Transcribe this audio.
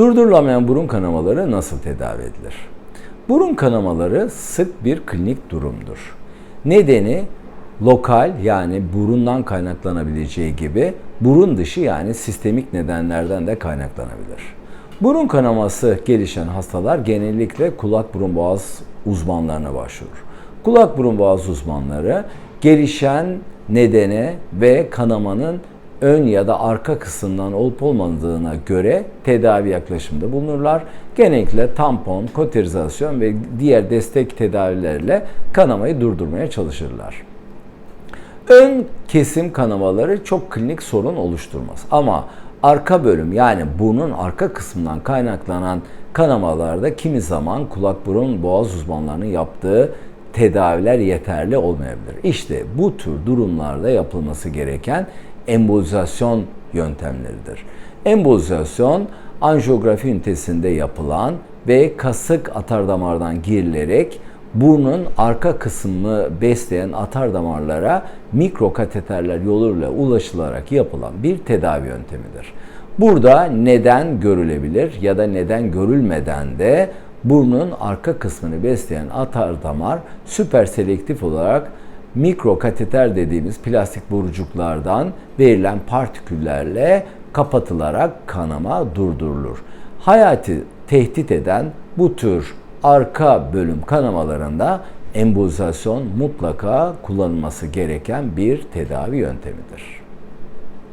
Durdurulamayan burun kanamaları nasıl tedavi edilir? Burun kanamaları sık bir klinik durumdur. Nedeni lokal yani burundan kaynaklanabileceği gibi burun dışı yani sistemik nedenlerden de kaynaklanabilir. Burun kanaması gelişen hastalar genellikle kulak burun boğaz uzmanlarına başvurur. Kulak burun boğaz uzmanları gelişen nedene ve kanamanın ön ya da arka kısımdan olup olmadığına göre tedavi yaklaşımında bulunurlar. Genellikle tampon, koterizasyon ve diğer destek tedavilerle kanamayı durdurmaya çalışırlar. Ön kesim kanamaları çok klinik sorun oluşturmaz. Ama arka bölüm yani burnun arka kısmından kaynaklanan kanamalarda kimi zaman kulak burun boğaz uzmanlarının yaptığı tedaviler yeterli olmayabilir. İşte bu tür durumlarda yapılması gereken embolizasyon yöntemleridir. Embolizasyon anjiyografi ünitesinde yapılan ve kasık atardamardan girilerek burnun arka kısmını besleyen atar damarlara mikro kateterler yoluyla ulaşılarak yapılan bir tedavi yöntemidir. Burada neden görülebilir ya da neden görülmeden de burnun arka kısmını besleyen atar damar süper selektif olarak mikro kateter dediğimiz plastik borucuklardan verilen partiküllerle kapatılarak kanama durdurulur. Hayati tehdit eden bu tür arka bölüm kanamalarında embolizasyon mutlaka kullanılması gereken bir tedavi yöntemidir.